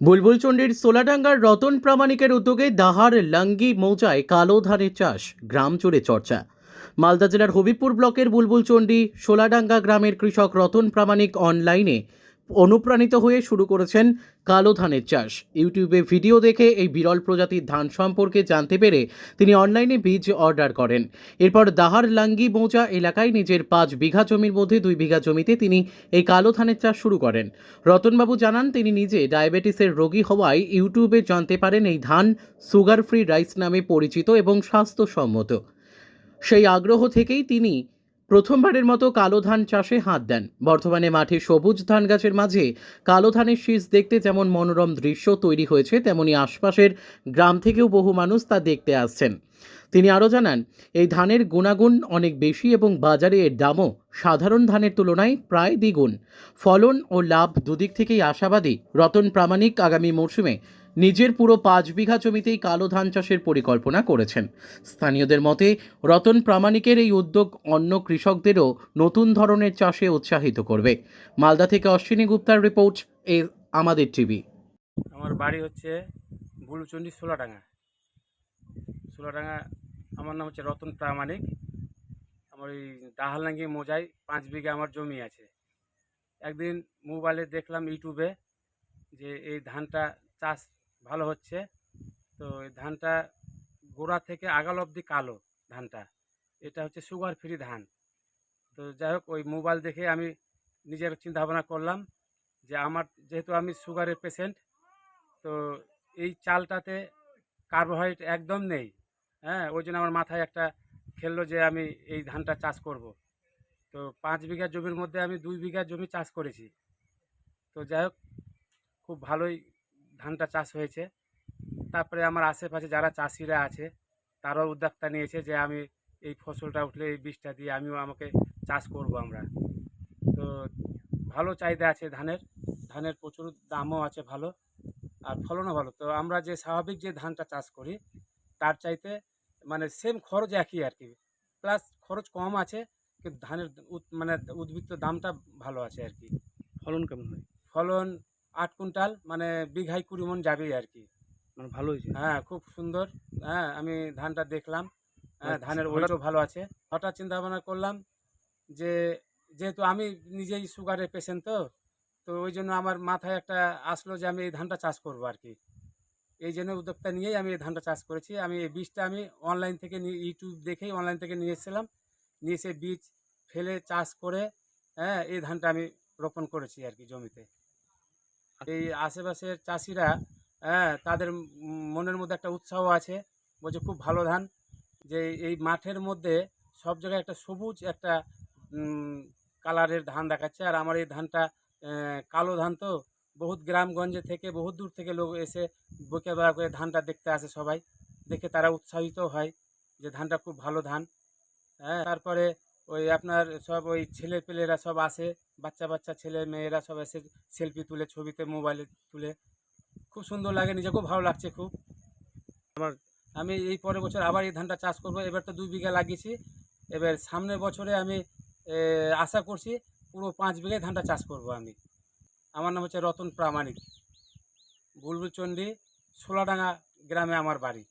বুলবুলচণ্ডীর সোলাডাঙ্গার রতন প্রামাণিকের উদ্যোগে দাহার লাঙ্গি মৌজায় কালো ধানের চাষ, গ্রাম জুড়ে চর্চা। মালদা জেলার হবিপুর ব্লকের বুলবুলচণ্ডী, সোলাডাঙ্গা গ্রামের কৃষক রতন প্রামাণিক অনলাইনে অনুপ্রাণিত হয়ে শুরু করেছেন কালো ধানের চাষ। ইউটিউবে ভিডিও দেখে এই বিরল প্রজাতির ধান সম্পর্কে জানতে পেরে তিনি অনলাইনে বীজ অর্ডার করেন। এরপর দাহার লাঙ্গি মৌজা এলাকায় নিজের পাঁচ বিঘা জমির মধ্যে দুই বিঘা জমিতে তিনি এই কালো ধানের চাষ শুরু করেন। রতনবাবু জানান, তিনি নিজে ডায়াবেটিসের রোগী হওয়ায় ইউটিউবে জানতে পারেন এই ধান সুগার ফ্রি রাইস নামে পরিচিত এবং স্বাস্থ্যসম্মত। সেই আগ্রহ থেকেই তিনি প্রথমবারের মতো কালো ধান চাষে হাত দেন। বর্তমানে মাঠে সবুজ ধান গাছের মাঝে কালো ধানের শীষ দেখতে যেমন মনোরম দৃশ্য তৈরি হয়েছে, তেমনি আশপাশের গ্রাম থেকেও বহু মানুষ তা দেখতে আসছেন। তিনি আরও জানান, এই ধানের গুণাগুণ অনেক বেশি এবং বাজারে এর দামও সাধারণ ধানের তুলনায় প্রায় দ্বিগুণ। ফলন ও লাভ দুদিক থেকেই আশাবাদী। রতন প্রামাণিক আগামী মরশুমে নিজের পুরো পাঁচ বিঘা জমিতেই কালো ধান চাষের পরিকল্পনা করেছেন। স্থানীয়দের মতে, রতন প্রামাণিকের এই উদ্যোগ অন্য কৃষকদেরও নতুন ধরনের চাষে উৎসাহিত করবে। মালদা থেকে অশ্বিনী গুপ্তার রিপোর্ট, এ আমাদের টিভি। আমার বাড়ি হচ্ছে বুলুচন্ডী সোলাডাঙ্গা। সোলাডাঙ্গা, আমার নাম হচ্ছে রতন প্রামাণিক। আমার ওই দাহালনাঙ্গি মোজায় পাঁচ বিঘা আমার জমি আছে। একদিন মোবাইলে দেখলাম ইউটিউবে যে এই ধানটা চাষ ভালো হচ্ছে। তো ধানটা গোড়া থেকে আগাল অবধি কালো ধানটা। এটা হচ্ছে সুগার ফ্রি ধান। তো যাই হোক, ওই মোবাইল দেখে আমি নিজের চিন্তাভাবনা করলাম যে আমার যেহেতু আমি সুগারের পেশেন্ট তো এই চালটাতে কার্বোহাইড্রেট একদম নেই। হ্যাঁ ওই জন্য আমার মাথায় একটা খেললো যে আমি এই ধানটা চাষ করব। তো পাঁচ বিঘা জমির মধ্যে আমি দুই বিঘা জমি চাষ করেছি। তো যাই হোক, খুব ভালোই ধানটা চাষ হয়েছে। তারপরে আমার আশেপাশে যারা চাষিরা আছে তারাও উদ্যোক্তা নিয়েছে যে আমি এই ফসলটা উঠলে এই বীজটা দিয়ে আমিও আমাকে চাষ করব আমরা। তো ভালো চাহিদা আছে ধানের। ধানের প্রচুর দামও আছে ভালো আর ফলনও ভালো। তো আমরা যে স্বাভাবিক যে ধানটা চাষ করি তার চাইতে মানে সেম খরচ একই আর কি। প্লাস খরচ কম আছে কিন্তু ধানের মানে উদ্বৃত্ত দামটা ভালো আছে আর কি। ফলন কেমন হয়? ফলন আট কুইন্টাল মানে বিঘায় কুড়ি মন যাবেই আর কি মানে ভালো হয়েছে? হ্যাঁ খুব সুন্দর। হ্যাঁ আমি ধানটা দেখলাম। হ্যাঁ আচ্ছা, ধানের ওয়েটও ভালো আছে। হঠাৎ চিন্তা ভাবনা করলাম যে যেহেতু আমি নিজেই সুগারের পেশেন্ট তো তো ওই জন্য আমার মাথায় একটা আসলো যে আমি এই ধানটা চাষ করব আর কি এই জন্য উদ্যোক্তা নিয়েই আমি এই ধানটা চাষ করেছি। আমি এই বীজটা আমি অনলাইন থেকে নিয়ে ইউটিউব দেখেই অনলাইন থেকে নিয়ে এসেছিলাম। নিয়ে এসে বীজ ফেলে চাষ করে হ্যাঁ এই ধানটা আমি রোপণ করেছি আর কি জমিতে। এই আশেপাশের চাষিরা হ্যাঁ তাদের মনের মধ্যে একটা উৎসাহ আছে, বলছে খুব ভালো ধান, যে এই মাঠের মধ্যে সব জায়গায় একটা সবুজ একটা কালারের ধান দেখাচ্ছে। আর আমার এই ধানটা কালো ধান তো বহুত গ্রামগঞ্জে থেকে বহুত দূর থেকে লোক এসে বকে বেড়া করে ধানটা দেখতে আসে সবাই। দেখে তারা উৎসাহিত হয় যে ধানটা খুব ভালো ধান। হ্যাঁ তারপরে ওই আপনার সব ওই ছেলে পেলেরা সব আসে, বাচ্চা বাচ্চা ছেলে মেয়েরা সব এসে সেলফি তুলে, ছবিতে মোবাইলে তুলে। খুব সুন্দর লাগে নিজেকেও ভালো লাগছে খুব। আমার, আমি এই পরের বছর আবার এই ধানটা চাষ করব, এবার তো দুই বিঘা লাগিয়েছি। এবার সামনের বছরে আমি আশা করছি পুরো পাঁচ বিঘায় ধানটা চাষ করব আমি। আমার নাম হচ্ছে রতন প্রামাণিক। বুলবুলচণ্ডী সোলাডাঙ্গা গ্রামে আমার বাড়ি।